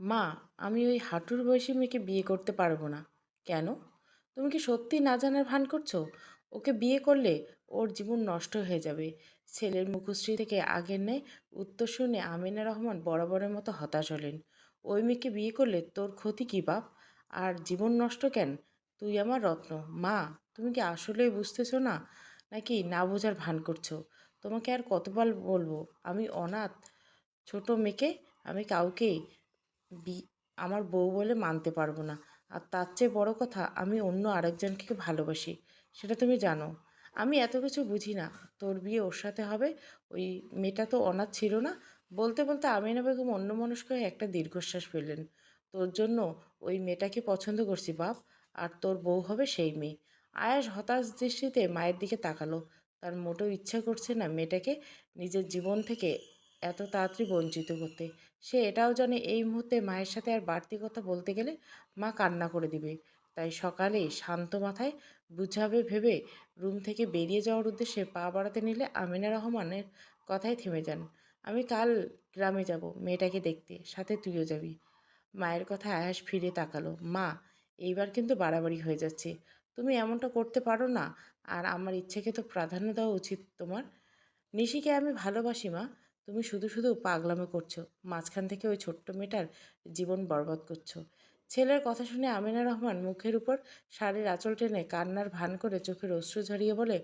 মা, আমি ওই হাঁটুর বয়সী মেয়েকে বিয়ে করতে পারব না। কেন? তুমি কি সত্যি না জানার ভান করছ? ওকে বিয়ে করলে ওর জীবন নষ্ট হয়ে যাবে। ছেলের মুখশ্রী থেকে আগের নেয় উত্তর শুনে আমিনা রহমান বরাবরের মতো হতাশ হলেন। ওই মেয়েকে বিয়ে করলে তোর ক্ষতি কী, বাপ? আর জীবন নষ্ট কেন? তুই আমার রত্ন। মা, তুমি কি আসলেই বুঝতেছো না? নাকি না বোঝার ভান করছ? তোমাকে আর কতবার বলব? আমি অনাথ ছোট মেয়েকে? আমি কাউকেই বি, আমার বউ বলে মানতে পারব না। আর তার চেয়ে বড় কথা, আমি অন্য আরেকজনকে ভালোবাসি, সেটা তুমি জানো। আমি এত কিছু বুঝি না, তোর বিয়ে ওর সাথে হবে, ওই মেয়েটা তো অনাথ ছিল না। বলতে বলতে আমিনা বেগম অন্যমনস্ক হয়ে একটা দীর্ঘশ্বাস ফেললেন। তোর জন্য ওই মেয়েটাকে পছন্দ করছি, বাপ, আর তোর বউ হবে সেই মেয়ে। আয়াস হতাশ দৃষ্টিতে মায়ের দিকে তাকালো। তার মোটেও ইচ্ছা করছে না মেয়েটাকে নিজের জীবন থেকে এত তাড়াতাড়ি বঞ্চিত করতে। সে এটাও জানে এই মুহূর্তে মায়ের সাথে আর বাড়তি কথা বলতে গেলে মা কান্না করে দিবে। তাই সকালে শান্ত মাথায় বুঝাবে ভেবে রুম থেকে বেরিয়ে যাওয়ার উদ্দেশ্যে পা বাড়াতে নিলে আমিনা রহমানের কথাই থেমে যান। আমি কাল গ্রামে যাব মেয়েটাকে দেখতে, সাথে তুইও যাবি। মায়ের কথা আয়াস ফিরে তাকালো। মা, এইবার কিন্তু বাড়াবাড়ি হয়ে যাচ্ছে। তুমি এমনটা করতে পারো না। আর আমার ইচ্ছেকে তো প্রাধান্য দেওয়া উচিত তোমার। নিশিকে আমি ভালোবাসি, মা। তুমি শুধু শুধু পাগলামো করছ, মাঝখান থেকে ওই ছোট্ট মেয়েটার জীবন বরবাদ করছ। ছেলের কথা শুনে আমিনা রহমান মুখের উপর শাড়ির আঁচল টেনে কান্নার ভান করে চোখের অশ্রু ঝরিয়ে বলে,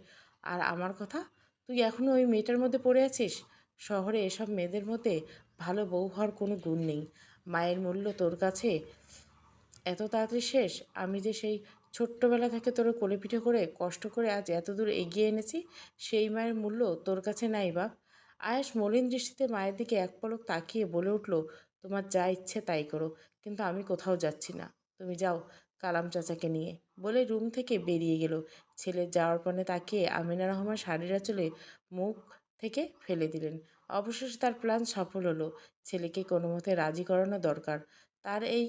আর আমার কথা? তুই এখনও ওই মেয়েটার মধ্যে পড়ে আছিস? শহরে এসব মেয়েদের মধ্যে ভালো বউ হওয়ার কোনো গুণ নেই। মায়ের মূল্য তোর কাছে এত তাড়াতাড়ি শেষ? আমি যে সেই ছোট্টবেলা থেকে তোর কোলে পিঠে করে কষ্ট করে আজ এত দূর এগিয়ে এনেছি, সেই মায়ের মূল্য তোর কাছে নাই বাপ। আয়াস মলিন দৃষ্টিতে মায়ের দিকে এক পলক তাকিয়ে বলে উঠল, তোমার যা ইচ্ছে তাই করো, কিন্তু আমি কোথাও যাচ্ছি না। তুমি যাও কালাম চাচাকে নিয়ে। বলে রুম থেকে বেরিয়ে গেল। ছেলে যাওয়ার পরে তাকিয়ে আমিনা রহমান শাড়ির চলে মুখ থেকে ফেলে দিলেন। অবশেষে তার প্ল্যান সফল হলো। ছেলেকে কোনো মতে রাজি করানো দরকার। তার এই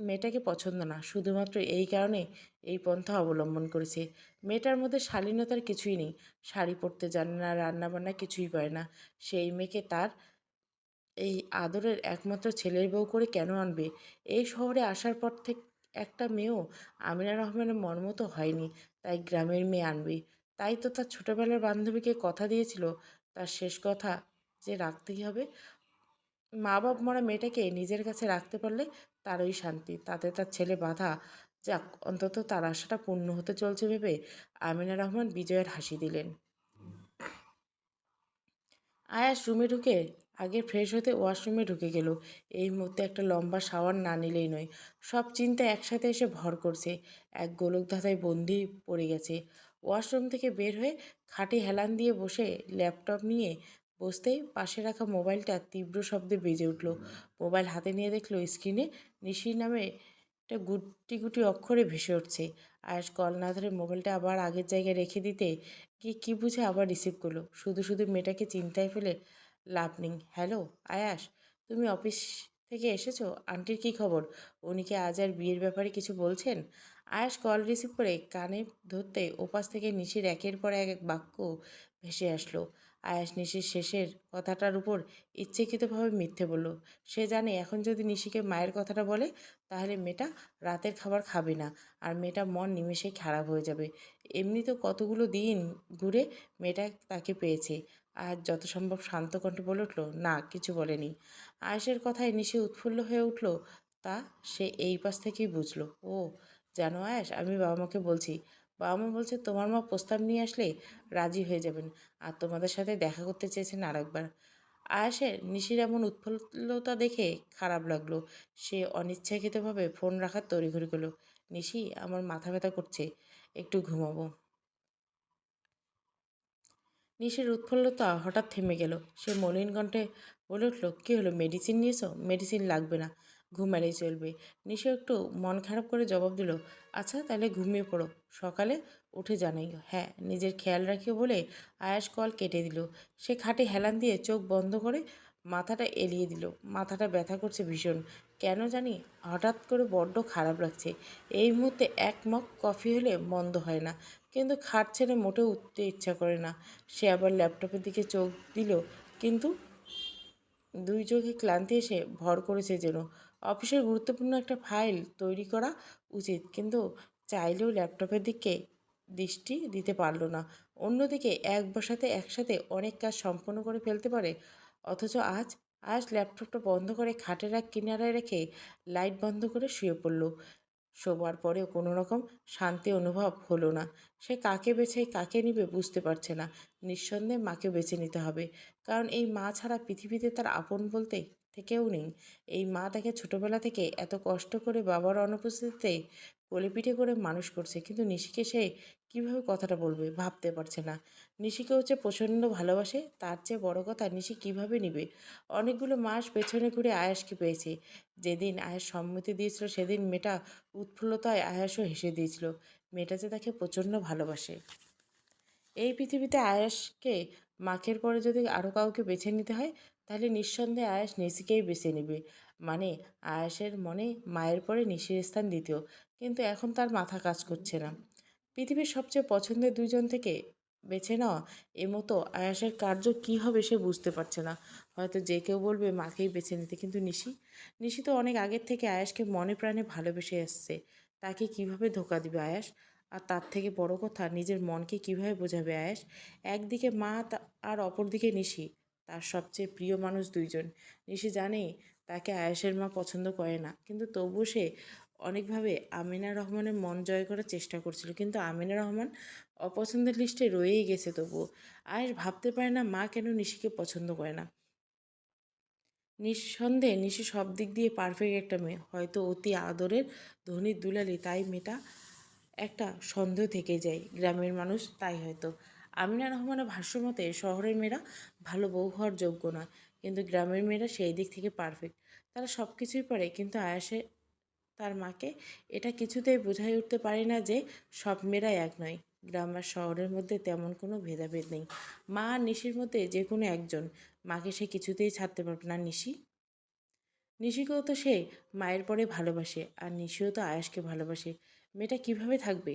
মেয়েটাকে পছন্দ না। শুধুমাত্র এই কারণে এই পন্থা অবলম্বন করেছে। মেয়েটার মধ্যে শালীনতার কিছুই নেই। শাড়ি পরতে জানে না, রান্নাবান্না কিছুই পারে না। সেই মেয়েকে তার এই আদরের একমাত্র ছেলের বউ করে কেন আনবে? এই শহরে আসার পর থেকে একটা মেয়েও আমিনা রহমানের মন মতো হয়নি, তাই গ্রামের মেয়ে আনবে। তাই তো তার ছোটোবেলার বান্ধবীকে কথা দিয়েছিল, তার শেষ কথা যে রাখতেই হবে। মা বাপ মরা মেয়েটাকে নিজের কাছে রাখতে পারলে তারই শান্তি। তাতে তার ছেলে বাধা। যাক, অন্তত তার আশাটা পূর্ণ হতে চলছে ভেবে আমিনা রহমান বিজয়ের হাসি দিলেন। আয়াস রুমে ঢুকে আগে ফ্রেশ হতে ওয়াশরুমে ঢুকে গেল। এই মুহূর্তে একটা লম্বা শাওয়ার না নিলেই নয়। সব চিন্তা একসাথে এসে ভর করছে। এক গোলক ধাঁধায় বন্দি পড়ে গেছে। ওয়াশরুম থেকে বের হয়ে খাটে হেলান দিয়ে বসে ল্যাপটপ নিয়ে বসতেই পাশে রাখা মোবাইলটা তীব্র শব্দে বেজে উঠল। মোবাইল হাতে নিয়ে দেখল স্ক্রিনে নিশির নামে একটা গুটি গুটি অক্ষরে ভেসে উঠছে। আয়াস কল না ধরে মোবাইলটা আবার আগের জায়গায় রেখে দিতে কি কি বুঝে আবার রিসিভ করল। শুধু শুধু মেয়েটাকে চিন্তায় ফেলে লাভ নেই। হ্যালো আয়াস, তুমি অফিস থেকে এসেছ? আন্টির কি খবর? উনি কি আজ আর বিয়ের ব্যাপারে কিছু বলছেন? আয়াস কল রিসিভ করে কানে ধরতে ওপাশ থেকে নিশির একের পর এক বাক্য ভেসে আসলো। আয়াস নিশির শেষের কথাটার উপর ইচ্ছেকৃতভাবে মিথ্যে বলল, সে জানে এখন যদি নিশিকে মায়ের কথাটা বলে, তাহলে মেয়েটা রাতের খাবার খাবে না আর মেয়েটা মন নিমেষেই খারাপ হয়ে যাবে। এমনি তো কতগুলো দিন ঘুরে মেয়েটা তাকে পেয়েছে। আর যত সম্ভব শান্ত কণ্ঠে বলে উঠল, না, কিছু বলেনি। আয়েশের কথায় নিশি উৎফুল্ল হয়ে উঠল, তা সে এই পাশ থেকেই বুঝলো, ও, জানো আয়েশ আমি বাবা মাকে বলছি বাবা মা বলছে, তোমার মা প্রস্তাব নিয়ে আসলে রাজি হয়ে যাবেন। আর তোমাদের সাথে দেখা করতে চেয়েছেন আরেকবার। আয়াসের নিশির এমন উৎফুল্লতা দেখে খারাপ লাগল। সে অনিচ্ছাকৃতভাবে ফোন রাখার তড়িঘড়ি করল, নিশি, আমার মাথা ব্যথা করছে, একটু ঘুমাবো। নিশির উৎফুল্লতা হঠাৎ থেমে গেল। সে মলিন কণ্ঠে বলে উঠল, কী হলো, মেডিসিন নিয়েছো? মেডিসিন লাগবে না। ঘুমালেই চলবে। নিশি একটু মন খারাপ করে জবাব দিল আচ্ছা তাহলে ঘুমিয়ে পড়ো। সকালে উঠে জানাইও হ্যাঁ নিজের খেয়াল রাখিও বলে আয়াস কল কেটে দিল। সে খাটে হেলান দিয়ে চোখ বন্ধ করে মাথাটা এলিয়ে দিল। মাথাটা ব্যথা করছে ভীষণ। কেন জানি হঠাৎ করে বড্ড খারাপ লাগছে। এই মুহূর্তে এক মগ কফি হলে মন্দ হয় না। কিন্তু খাট ছেড়ে মোটেও উঠতে ইচ্ছা করে না। সে আবার ল্যাপটপের দিকে চোখ দিল, কিন্তু দুই চোখে ক্লান্তি এসে ভর করেছে যেন। অফিসের গুরুত্বপূর্ণ একটা ফাইল তৈরি করা উচিত। কিন্তু চাইলেও ল্যাপটপের দিকে দৃষ্টি দিতে পারল না। অন্যদিকে এক বসাতে একসাথে অনেক কাজ সম্পন্ন করে ফেলতে পারে। অথচ আজ আজ ল্যাপটপটা বন্ধ করে খাটের এক কিনারায় রেখে লাইট বন্ধ করে শুয়ে পড়ল। শোবার পরেও কোনো রকম শান্তি অনুভব হলো না। সে কাকে বেছে, কাকে নিবে বুঝতে পারছে না। নিঃসন্দেহে মাকে বেছে নিতে হবে। কারণ এই মা ছাড়া পৃথিবীতে তার আপন বলতে থেকেও নেই। এই মা তাকে ছোটবেলা থেকে এত কষ্ট করে বাবার অনুপস্থিতিতে কোলেপিঠে করে মানুষ করছে, কিন্তু নিশিকে সে কীভাবে কথাটা বলবে ভাবতে পারছে না। নিশিকে হচ্ছে প্রচণ্ড ভালোবাসে, তার চেয়ে বড় কথা নিশি কীভাবে নিবে? অনেকগুলো মাস পেছনে ঘুরে আয়াসকে পেয়েছে। যেদিন আয়াস সম্মতি দিয়েছিল, সেদিন মেয়েটা উৎফুল্লতায় আয়াসও হেসে দিয়েছিল। মেয়েটা যে তাকে প্রচণ্ড ভালোবাসে। এই পৃথিবীতে আয়াসকে মাখের পরে যদি আরও কাউকে বেছে নিতে হয় তাহলে নিঃসন্দেহে আয়াস নিশিকেই বেছে নেবে। মানে আয়াসের মনে মায়ের পরে নিশির স্থান দ্বিতীয়। কিন্তু এখন তার মাথা কাজ করছে না। পৃথিবীর সবচেয়ে পছন্দের দুইজন থেকে বেছে নেওয়া এ মতো আয়াসের কার্য কী হবে সে বুঝতে পারছে না। হয়তো যে কেউ বলবে, মাকেই বেছে নিতে। কিন্তু নিশি নিশি তো অনেক আগের থেকে আয়াসকে মনে প্রাণে ভালোবেসে আসছে তাকে কীভাবে ধোকা দিবে আয়াস? আর তার থেকে বড় কথা, নিজের মনকে কীভাবে বোঝাবে আয়াস? একদিকে মা আর অপরদিকে নিশি। তার সবচেয়ে প্রিয় মানুষ দুইজন। নিশি জানে তাকে আয়াসের মা পছন্দ করে না। কিন্তু তবুও সে অনেকভাবে আমিনা রহমানের মন জয় করার চেষ্টা করছিল। কিন্তু আমিনা রহমান অপছন্দের লিস্টে রয়েই গেছে তবুও। আয়াস ভাবতে পারে না মা কেন নিশিকে পছন্দ করে না। নিঃসন্দেহে নিশি সব দিক দিয়ে পারফেক্ট একটা মেয়ে। হয়তো অতি আদরের ধনির দুলালি, তাই মেয়েটা একটা সন্দেহ থেকে যায়। গ্রামের মানুষ তাই হয়তো। আমিনা রহমানের ভাষ্যমতে শহরের মেয়েরা ভালো বউ হওয়ার যোগ্য নয়, কিন্তু গ্রামের মেয়েরা সেই দিক থেকে পারফেক্ট তারা সব কিছুই পারে, কিন্তু আয়াসে তার মাকে এটা কিছুতেই বোঝাই উঠতে পারে না যে সব মেয়েরাই এক নয়। গ্রাম আর শহরের মধ্যে তেমন কোনো ভেদাভেদ নেই। মা আর নিশির মধ্যে যে কোনো একজন। মাকে সে কিছুতেই ছাড়তে পারবে না। নিশি? নিশিকেও তো সে মায়ের পরে ভালোবাসে, আর নিশিও তো আয়াসকে ভালোবাসে। মেয়েটা কীভাবে থাকবে?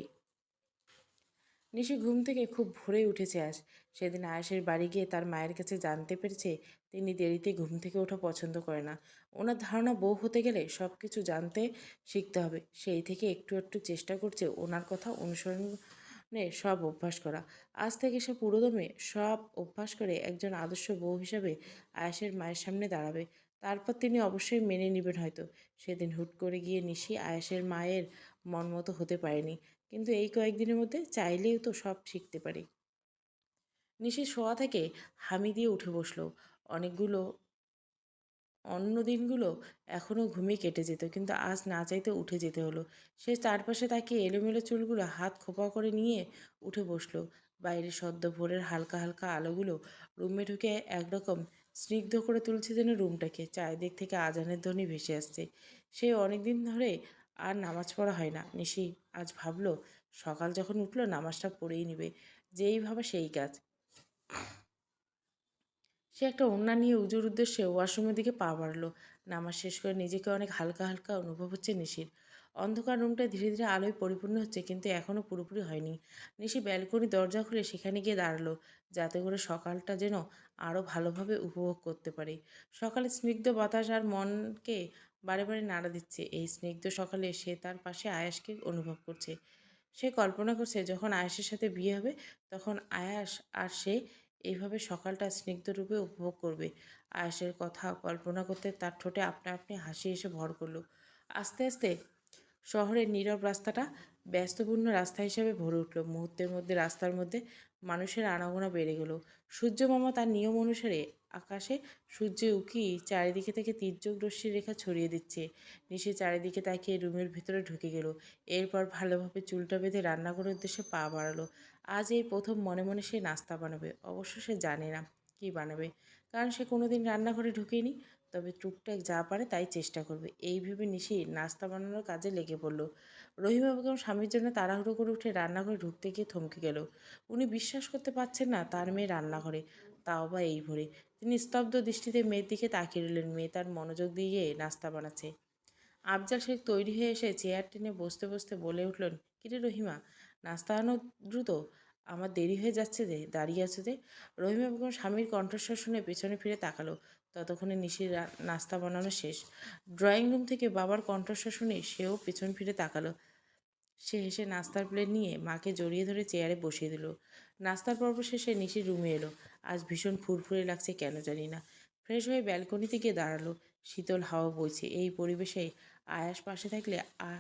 নিশি ঘুম থেকে খুব ভোরে উঠেছে আজ। সেদিন আয়াসের বাড়ি গিয়ে তার মায়ের কাছে জানতে পেরেছে, তিনি দেরিতে ঘুম থেকে ওঠা পছন্দ করে না। ওনার ধারণা, বউ হতে গেলে সব কিছু জানতে শিখতে হবে। সেই থেকে একটু একটু চেষ্টা করছে ওনার কথা অনুসরণে সব অভ্যাস করা। আজ থেকে সে পুরোদমে সব অভ্যাস করে একজন আদর্শ বউ হিসাবে আয়াসের মায়ের সামনে দাঁড়াবে। তারপর তিনি অবশ্যই মেনে নেবেন হয়তো। সেদিন হুট করে গিয়ে নিশি আয়াসের মায়ের মন মতো হতে পারেনি। কিন্তু এই কয়েকদিনের মধ্যে চাইলেও তো সব শিখতে পারে। নিশি শোয়া থেকে হামি দিয়ে উঠে বসল। অনেকগুলো, অন্য দিনগুলো এখনও ঘুমিয়ে কেটে যেত, কিন্তু আজ না চাইতে উঠে যেতে হলো। সে চারপাশে তাকিয়ে এলোমেলো চুলগুলো হাত খোপা করে নিয়ে উঠে বসল। বাইরে সদ্য ভোরের হালকা হালকা আলোগুলো রুমে ঢুকে একরকম স্নিগ্ধ করে তুলছে যেন রুমটাকে। চারিদিক থেকে আজানের ধ্বনি ভেসে আসছে। সে অনেকদিন ধরে আর নামাজ পড়া হয় না। নিশি আজ ভাবলো, সকাল যখন উঠল নামাজটা পড়েই নিবে, যেই ভাবে সেই কাজ। সে একটা ওড়না নিয়ে উজুর উদ্দেশ্যে ওয়াশরুমের দিকে পা বাড়লো। নামাজ শেষ করে নিজেকে অনেক হালকা হালকা অনুভব হচ্ছে নিশির। অন্ধকার রুমটা ধীরে ধীরে আলোয় পরিপূর্ণ হচ্ছে, কিন্তু এখনও পুরোপুরি হয়নি। নিশি ব্যালকনি দরজা খুলে সেখানে গিয়ে দাঁড়াল, যাতে করে সকালটা যেন আরও ভালোভাবে উপভোগ করতে পারে। সকালে স্নিগ্ধ বাতাস আর মনকে বারে বারে নাড়া দিচ্ছে। এই স্নিগ্ধ সকালে সে তার পাশে আয়াসকে অনুভব করছে। সে কল্পনা করছে, যখন আয়াসের সাথে বিয়ে হবে, তখন আয়াস আর সে এইভাবে সকালটা স্নিগ্ধ রূপে উপভোগ করবে। আয়াসের কথা কল্পনা করতে তার ঠোঁটে আপনা আপনি হাসি এসে ভর করল। আস্তে আস্তে শহরের নীরব রাস্তাটা ব্যস্তপূর্ণ রাস্তা হিসেবে ভরে উঠল। মুহূর্তের মধ্যে, রাস্তার মধ্যে মানুষের আনাগোনা বেড়ে গেল। সূর্য মামা তার নিয়ম অনুসারে আকাশে সূর্যে উকি চারিদিকে থেকে তির্যক রশ্মির রেখা ছড়িয়ে দিচ্ছে। নিশে চারিদিকে তাকিয়ে রুমের ভিতরে ঢুকে গেল। এরপর ভালোভাবে চুলটা বেঁধে রান্নাঘরের উদ্দেশ্যে পা বাড়ালো। আজ এই প্রথম মনে মনে সে নাস্তা বানাবে। অবশ্য সে জানে না কী বানাবে। কারণ সে কোনোদিন রান্নাঘরে ঢুকেনি। তবে টুকটাক যা পারে তাই চেষ্টা করবে। এই ভেবে নিশি নাস্তা বানানোর কাজে লেগে পড়ল। রহিমা বেগম স্বামীর জন্য তাড়াহুড়ো করে উঠে রান্নাঘরে ঢুকতে গিয়ে থমকে গেল। উনি বিশ্বাস করতে পারছেন না তার মেয়ে রান্নাঘরে। তাও বা এই ভোরে। তিনি স্তব্ধ দৃষ্টিতে মেয়ের দিকে তাকিয়ে রইলেন। মেয়ে তার মনোযোগ দিয়ে নাস্তা বানাচ্ছে। আফজাল শেখ তৈরি হয়ে এসে চেয়ার টেনে বসতে বসতে বলে উঠলেন, কিরে রহিমা, নাস্তা আনো দ্রুত। আমার দেরি হয়ে যাচ্ছে যে, দাঁড়িয়ে আছে যে? রহিমা বেগম স্বামীর কণ্ঠস্বর শুনে পেছনে ফিরে তাকালো। ততক্ষণে নিশির নাস্তা বানানো শেষ। ড্রয়িং রুম থেকে বাবার কণ্ঠস্বর শুনে সেও পেছন ফিরে তাকালো। সে হেসে নাস্তার প্লেট নিয়ে মাকে জড়িয়ে ধরে চেয়ারে বসিয়ে দিল। নাস্তার পর্ব শেষে নিশির রুমে এলো। আজ ভীষণ ফুরফুরে লাগছে কেন জানি না। ফ্রেশ হয়ে ব্যালকনিতে গিয়ে দাঁড়াল। শীতল হাওয়া বইছে। এই পরিবেশে আয়াস পাশে থাকলে আ,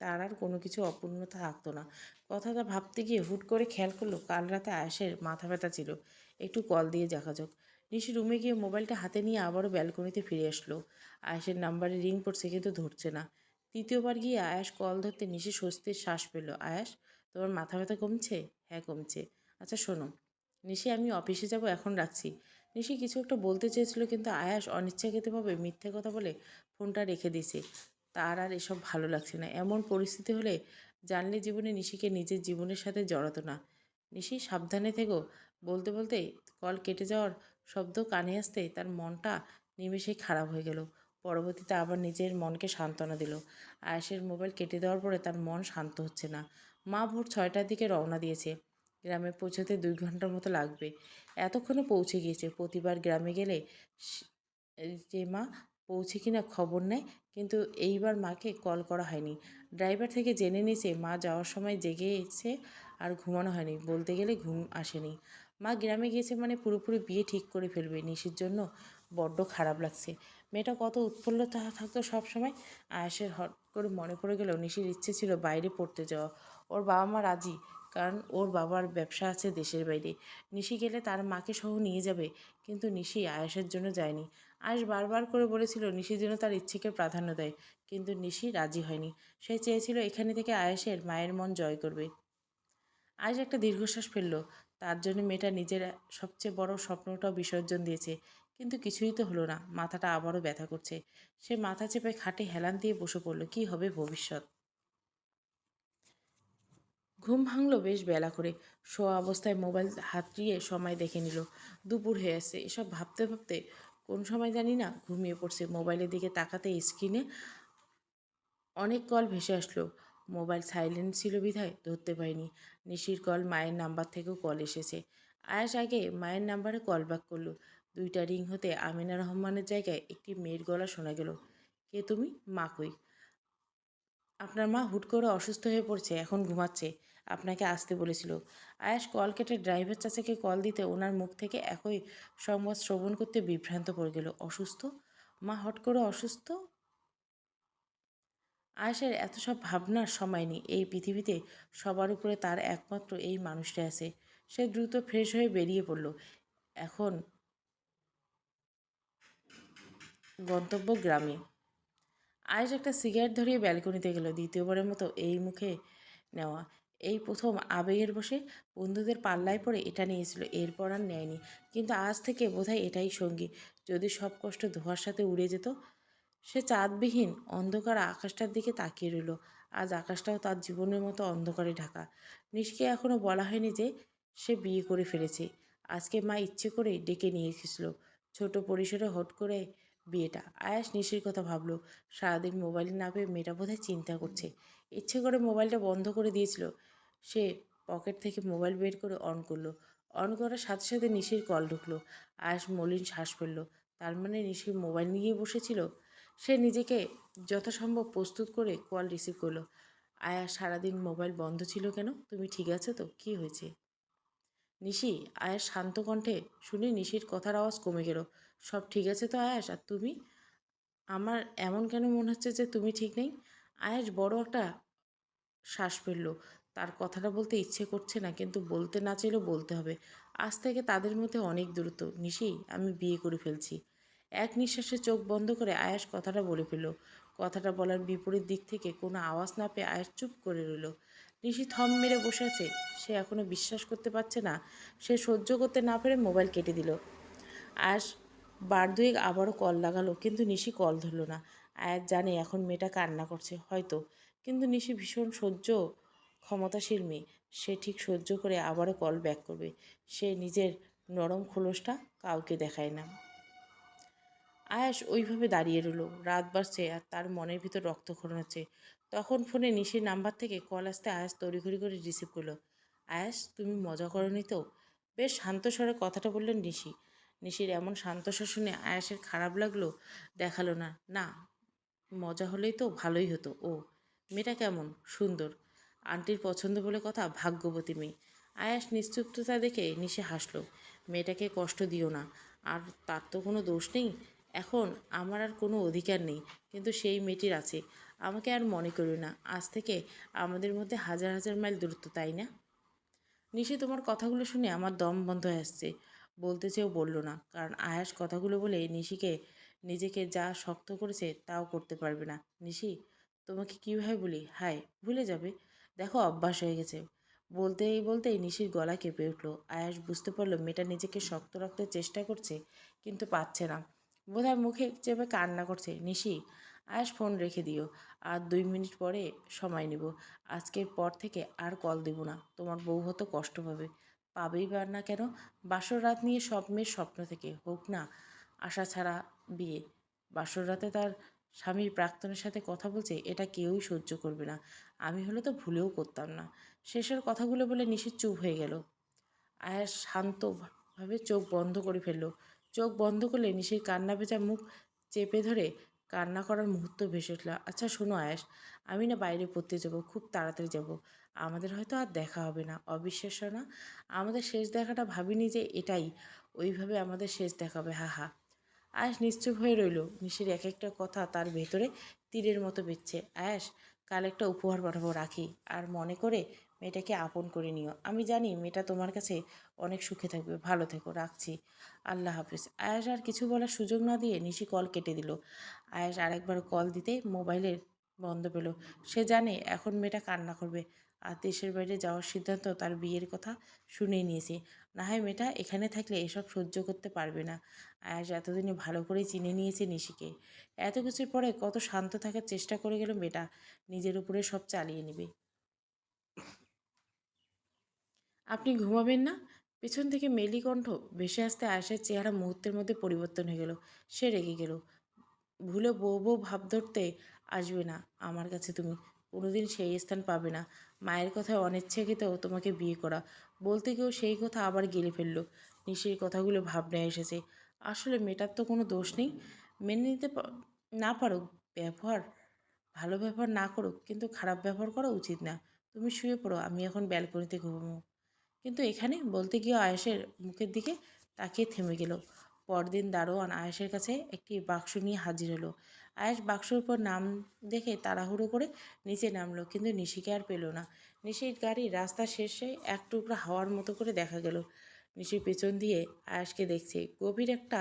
তার আর কোনো কিছু অপূর্ণতা থাকতো না। কথাটা ভাবতে গিয়ে হুট করে খেয়াল করল, কাল রাতে আয়াসের মাথা ব্যথা ছিল। একটু কল দিয়ে দেখা যাক নিশি রুমে গিয়ে মোবাইলটা হাতে নিয়ে আবারও ব্যালকনিতে ফিরে আসলো। আয়াসের নাম্বারে রিং করছে কিন্তু ধরছে না। তৃতীয়বার গিয়ে আয়াস কল ধরতে নিশি স্বস্তির শ্বাস পেল। আয়াস, তোমার মাথা ব্যথা কমছে? হ্যাঁ কমছে। আচ্ছা শোনো। নিশি, আমি অফিসে যাব, এখন রাখছি। নিশি, কিছু একটা বলতে চেয়েছিল, কিন্তু আয়াস অনিচ্ছাকৃতভাবে মিথ্যে কথা বলে ফোনটা রেখে দিয়েছে। তার আর এসব ভালো লাগছে না। এমন পরিস্থিতি হলে জানলে জীবনে নিশিকে নিজের জীবনের সাথে জড়াতো না। নিশি, সাবধানে থেকো। বলতে বলতে কল কেটে যাওয়ার শব্দ কানে আসতে তার মনটা নিমেষেই খারাপ হয়ে গেল। পরবর্তীতে আবার নিজের মনকে সান্ত্বনা দিল। আয়াসের মোবাইল কেটে দেওয়ার পরে তার মন শান্ত হচ্ছে না। মা ভোর ছয়টার দিকে রওনা দিয়েছে। গ্রামে পৌঁছতে দুই ঘণ্টার মতো লাগবে। এতক্ষণে পৌঁছে গিয়েছে। প্রতিবার গ্রামে গেলে যে মা পৌঁছে কিনা খবর নেয়, কিন্তু এইবার মাকে কল করা হয়নি। ড্রাইভার থেকে জেনে নিয়েছে, মা যাওয়ার সময় জেগে জেগেছে আর ঘুমানো হয়নি। বলতে গেলে ঘুম আসেনি। মা গ্রামে গিয়েছে মানে পুরোপুরি বিয়ে ঠিক করে ফেলবে। নিশির জন্য বড্ড খারাপ লাগছে। মেয়েটা কত উৎফুল্ল থাকতো সবসময়। আয়াসের হট করে মনে পড়ে গেল, নিশির ইচ্ছে ছিল বাইরে পড়তে যাওয়া। ওর বাবা মা রাজি, কারণ ওর বাবার ব্যবসা আছে দেশের বাইরে। নিশি গেলে তার মাকে সহ নিয়ে যাবে, কিন্তু নিশি আয়াসের জন্য যায়নি। আয়াস বারবার করে বলেছিল, নিশি যেন তার ইচ্ছেকে প্রাধান্য দেয়। কিন্তু নিশি রাজি হয়নি। সে চেয়েছিল, এখানে থেকে আয়াসের মায়ের মন জয় করবে। আজ একটা দীর্ঘশ্বাস ফেলল। তার জন্য মেয়েটা নিজের সবচেয়ে বড় স্বপ্নটাও বিসর্জন দিয়েছে। কিন্তু কিছুই তো হলো না। মাথাটা আবারও ব্যথা করছে। সে মাথা চেপে খাটে হেলান দিয়ে বসে পড়ল। কি হবে ভবিষ্যৎ? ঘুম ভাঙলো বেশ বেলা করে। শোয়া অবস্থায় মোবাইল হাতড়িয়ে সময় দেখে নিল। দুপুর হয়ে আসছে এসব ভাবতে ভাবতে কোন সময় জানি না ঘুমিয়ে পড়ছে। মোবাইলের দিকে তাকাতে স্ক্রিনে অনেক কল ভেসে আসলো। মোবাইল সাইলেন্ট ছিল বিধায় ধরতে পারিনি। নিশির কল মায়ের নাম্বার থেকেও কল এসেছে। আয়াস আগে মায়ের নাম্বারে কল ব্যাক করল। দুইটা রিং হতে আমিনা রহমানের জায়গায় একটি মেয়ের গলা শোনা গেল। কে তুমি? মা কই? আপনার মা হুট করে অসুস্থ হয়ে পড়ছে, এখন ঘুমাচ্ছে। আপনাকে আসতে বলেছিল। আয়াস কল কেটে ড্রাইভার চাচাকে কল দিতে ওনার মুখ থেকে একই সংবাদ শ্রবণ করতে বিভ্রান্ত পড়ে গেল। অসুস্থ? মা হট করে অসুস্থ? আয়েশের এত সব ভাবনার সময় নেই। এই পৃথিবীতে সবার উপরে তার একমাত্র এই মানুষটা আছে। সে দ্রুত ফ্রেশ হয়ে বেরিয়ে পড়ল। এখন গন্তব্য গ্রামে। আয়েশ একটা সিগারেট ধরিয়ে ব্যালকনিতে গেল। দ্বিতীয়বারের মতো এই মুখে নেওয়া। এই প্রথম আবেগের বসে বন্ধুদের পাল্লায় পড়ে এটা নিয়েছিল, এরপর আর নেয়নি। কিন্তু আজ থেকে বোধহয় এটাই সঙ্গী। যদি সব কষ্ট ধোয়ার সাথে উড়ে যেত, সে চাঁদবিহীন অন্ধকার আকাশটার দিকে তাকিয়ে রইল। আজ আকাশটাও তার জীবনের মতো অন্ধকারে ঢাকা। নিষ্কে এখনও বলা হয়নি যে সে বিয়ে করে ফেলেছে। আজকে মা ইচ্ছে করে ডেকে নিয়ে এসেছিল। ছোট পরিসরে হট করে বিয়েটা। আয়াস নিশির কথা ভাবলো। সারাদিন মোবাইল না পেয়ে মেয়েটা বোধহয় চিন্তা করছে। ইচ্ছে করে মোবাইলটা বন্ধ করে দিয়েছিল। সে পকেট থেকে মোবাইল বের করে অন করল। অন করার সাথে সাথে নিশির কল ঢুকলো। আয়াস মলিন শ্বাস ফেলল। তার মানে নিশির মোবাইল নিয়ে বসেছিল? সে নিজেকে যথাসম্ভব প্রস্তুত করে কল রিসিভ করল। আয়া, সারাদিন মোবাইল বন্ধ ছিল কেন? তুমি ঠিক আছো তো? কি হয়েছে? নিশি আয়াস শান্ত কণ্ঠে শুনে নিশির কথার আওয়াজ কমে গেল। সব ঠিক আছে তো আয়াস আর তুমি? আমার এমন কেন মনে হচ্ছে যে তুমি ঠিক নেই? আয়াস বড় একটা শ্বাস ফেলল। তার কথাটা বলতে ইচ্ছে করছে না, কিন্তু বলতে না চাইলেও বলতে হবে। আজ থেকে তাদের মধ্যে অনেক দূরত্ব। নিশি, আমি বিয়ে করে ফেলছি। এক নিঃশ্বাসে চোখ বন্ধ করে আয়াস কথাটা বলে ফেলল। কথাটা বলার বিপরীত দিক থেকে কোনো আওয়াজ না পেয়ে আয়াস চুপ করে রইল। নিশি থম মেরে বসে আছে। সে এখনও বিশ্বাস করতে পারছে না। সে সহ্য করতে না পেরে মোবাইল কেটে দিল। আয়াস বার দুয়েক আবারও কল লাগালো, কিন্তু নিশি কল ধরলো না। আয়াস জানে এখন মেয়েটা কান্না করছে, হয়তো। কিন্তু নিশি ভীষণ সহ্য ক্ষমতাশীল মেয়ে, সে ঠিক সহ্য করে আবারও কল ব্যাক করবে। সে নিজের নরম খোলসটা কাউকে দেখায় না। আয়াস ওইভাবে দাঁড়িয়ে রইল। রাত বাড়ছে আর তার মনের ভিতর রক্তক্ষরণ হচ্ছে। তখন ফোনে নিশির নাম্বার থেকে কল আসতে আয়াস তড়িঘড়ি করে রিসিভ করল। আয়াস, তুমি মজা করনি তো? বেশ শান্ত স্বরে কথাটা বললেন নিশি। নিশির এমন শান্তস্বর শুনে আয়াসের খারাপ লাগল, দেখাল না। না, মজা হলেই তো ভালোই হতো। ও, মেয়েটা কেমন? সুন্দর। আন্টির পছন্দ বলে কথা ভাগ্যবতী মেয়ে। আয়াস নিশ্চুপতা দেখে নিশে হাসলো। মেয়েটাকে কষ্ট দিও না। আর তার তো কোনো দোষ নেই। এখন আমার আর কোনো অধিকার নেই, কিন্তু সেই মেয়েটির আছে। আমাকে আর মনে করি না। আজ থেকে আমাদের মধ্যে হাজার হাজার মাইল দূরত্ব, তাই না? নিশি তোমার কথাগুলো শুনে আমার দম বন্ধ হয়ে আসছে। বলতে চেয়েও বলল না, কারণ আয়াস কথাগুলো বলে নিশিকে নিজেকে যা শক্ত করেছে তাও করতে পারবে না। নিশি, তোমাকে কীভাবে বলি? হায়, ভুলে যাবে। দেখো অভ্যাস হয়ে গেছে। বলতেই বলতেই নিশির গলা কেঁপে উঠল। আয়াস বুঝতে পারল মেয়েটা নিজেকে শক্ত রাখতে চেষ্টা করছে কিন্তু পাচ্ছে না। বোধহয় মুখে চেপে কান্না করছে, নিশি, আয়াস ফোন রেখে দিও। আর দুই মিনিট পরে সময় নেব। আজকের পর থেকে আর কল দেব না। তোমার বউ হতো কষ্ট পাবে। পাবেই বা না কেন? বাসর রাত নিয়ে সব মেয়ের স্বপ্ন থেকে। হোক না, আশা ছাড়া বিয়ে। বাসর রাতে তার স্বামীর প্রাক্তনের সাথে কথা বলছে, এটা কেউই সহ্য করবে না। আমি হলে তো ভুলেও করতাম না। শেষের কথাগুলো বলে নিষেধ চুপ হয়ে গেল। আয়াস শান্তভাবে চোখ বন্ধ করে ফেলল। চোখ বন্ধ করলে নিশির কান্না ভেজা মুখ চেপে ধরে কান্না করার মুহূর্ত ভেসে উঠল। আচ্ছা শোনো আয়াস, আমি না বাইরে পড়তে যাব, খুব তাড়াতাড়ি যাব। আমাদের হয়তো আর দেখা হবে না, অবিশ্বাস্য না? আমাদের শেষ দেখাটা ভাবিনি যে এটাই। ওইভাবে আমাদের শেষ দেখাবে হা হা। আয়াস নিশ্চুপ হয়ে রইল। নিশির এক একটা কথা তার ভেতরে তীরের মতো বেচ্ছে। আয়াস কাল একটা উপহার পাঠাবো রাখি। আর মনে করে মেয়েটাকে আপন করে নিও। আমি জানি মেয়েটা তোমার কাছে অনেক সুখে থাকবে। ভালো থেকো, রাখছি। আল্লাহ হাফিজ। আয়াস আর কিছু বলার সুযোগ না দিয়ে নিশি কল কেটে দিল। আয়াস আরেকবার কল দিতে মোবাইলের বন্ধ পেল। সে জানে এখন মেয়েটা কান্না করবে। আর দেশের বাইরে যাওয়ার সিদ্ধান্ত তার বিয়ের কথা শুনে নিয়েছে। না হয় মেয়েটা এখানে থাকলে এসব সহ্য করতে পারবে না। আয়াস এতদিনে ভালো করেই চিনে নিয়েছে নিশিকে। এত কিছুর পরে কত শান্ত থাকার চেষ্টা করে গেল মেয়েটা। নিজের উপরে সব চালিয়ে নেবে। আপনি ঘুমাবেন না? পেছন থেকে মেলি কণ্ঠ ভেসে আসতে আয়াসের চেহারা মুহূর্তের মধ্যে পরিবর্তন হয়ে গেল। সে রেগে গেল। ভুলে বউ বউ ভাব ধরতে আসবে না আমার কাছে তুমি। কোনোদিন সেই স্থান পাবে না। মায়ের কথায় অনিচ্ছাকৃতও তোমাকে বিয়ে করা। বলতে গিয়েও সেই কথা আবার গেলে ফেলল। নিশির কথাগুলো ভাবনায় এসেছে। আসলে মেয়েটার তো কোনো দোষ নেই। মেনে নিতে না পারুক, ব্যবহার, ভালো ব্যবহার না করুক, কিন্তু খারাপ ব্যবহার করা উচিত না। তুমি শুয়ে পড়ো, আমি এখন ব্যালকনিতে ঘুমো কিন্তু এখানে বলতে গিয়ে আয়েশের মুখের দিকে তাকিয়ে থেমে গেল। পরদিন দারোয়ান আয়েশের কাছে একটি বাক্স নিয়ে হাজির হলো। আয়েশ বাক্সর উপর নাম দেখে তাড়াহুড়ো করে নিচে নামলো, কিন্তু নিশিকে আর পেল না। নিশির গাড়ি রাস্তার শেষে এক টুকরা হাওয়ার মতো করে দেখা গেল। নিশির পেছন দিয়ে আয়েশকে দেখছে, গভীর একটা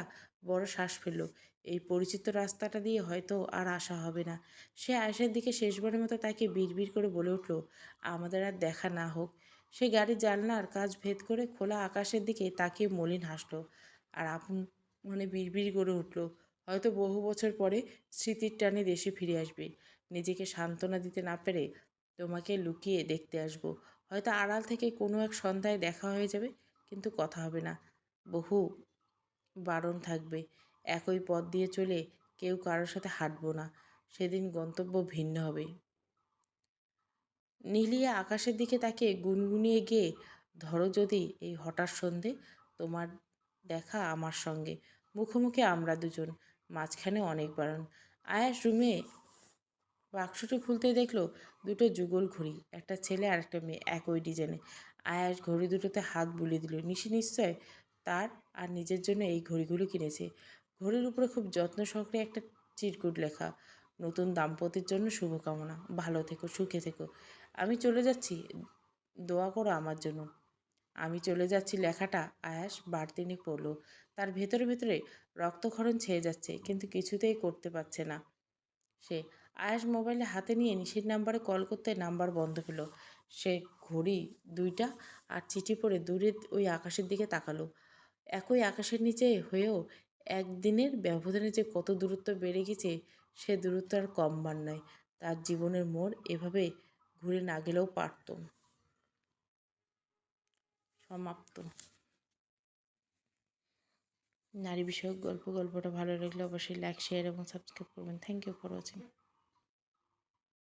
বড় শ্বাস ফেলল। এই পরিচিত রাস্তাটা দিয়ে হয়তো আর আসা হবে না। সে আয়েশের দিকে শেষবারের মতো তাকে বিড়বিড় করে বলে উঠল, আমাদের আর দেখা না হোক। সে গাড়ির জানলার কাজ ভেদ করে খোলা আকাশের দিকে তাকিয়ে মলিন হাসলো, আর আপন মনে বিড়বিড় করে উঠল হয়তো বহু বছর পরে স্মৃতির টানে দেশে ফিরে আসবে। নিজেকে সান্ত্বনা দিতে না পেরে তোমাকে লুকিয়ে দেখতে আসব। হয়তো আড়াল থেকে কোনো এক সন্ধ্যায় দেখা হয়ে যাবে, কিন্তু কথা হবে না। বহু বারণ থাকবে। একই পথ দিয়ে চলে কেউ কারোর সাথে হাঁটবো না। সেদিন গন্তব্য ভিন্ন হবে। নীলিয়া আকাশের দিকে তাকে গুনগুনিয়ে গিয়ে, ধরো যদি এই হঠাৎ সন্ধে তোমার দেখা আমার সঙ্গে। মুখোমুখি আমরা দুজন। মাঝখানে অনেক বারণ আয়াস রুমে বাক্সটি খুলতে দেখল দুটো যুগল ঘড়ি, একটা ছেলে আর একটা মেয়ে একই ডিজাইনে আয়াস ঘড়ি দুটোতে হাত বুলিয়ে দিল, নিশি নিশ্চয় তার আর নিজের জন্য এই ঘড়িগুলো কিনেছে। ঘড়ির উপরে খুব যত্ন সহকারে একটা চিরকুট লেখা, নতুন দাম্পত্যের জন্য শুভকামনা, ভালো থেকো, সুখে থেকো। আমি চলে যাচ্ছি, দোয়া করো আমার জন্য। আমি চলে যাচ্ছি লেখাটা, আয়াস বাড়তিনি পড়ল। তার ভেতরে ভেতরে রক্তক্ষরণ ছেয়ে যাচ্ছে, কিন্তু কিছুতেই করতে পারছে না। সে আয়াস মোবাইলে হাতে নিয়ে নিশির নাম্বারে কল করতে নাম্বার বন্ধ পেল। সে ঘড়ি দুইটা আর চিঠি পড়ে দূরে ওই আকাশের দিকে তাকালো। একই আকাশের নিচে হয়েও একদিনের ব্যবধানে যে কত দূরত্ব বেড়ে গেছে, সে দূরত্ব আর কম কমবার নয়। তার জীবনের মোড় এভাবে ঘুরে না গেলেও পারত। সমাপ্ত। নারী বিষয়ক গল্প, গল্পটা ভালো লাগলে অবশ্যই লাইক শেয়ার এবং সাবস্ক্রাইব করবেন। Thank you for watching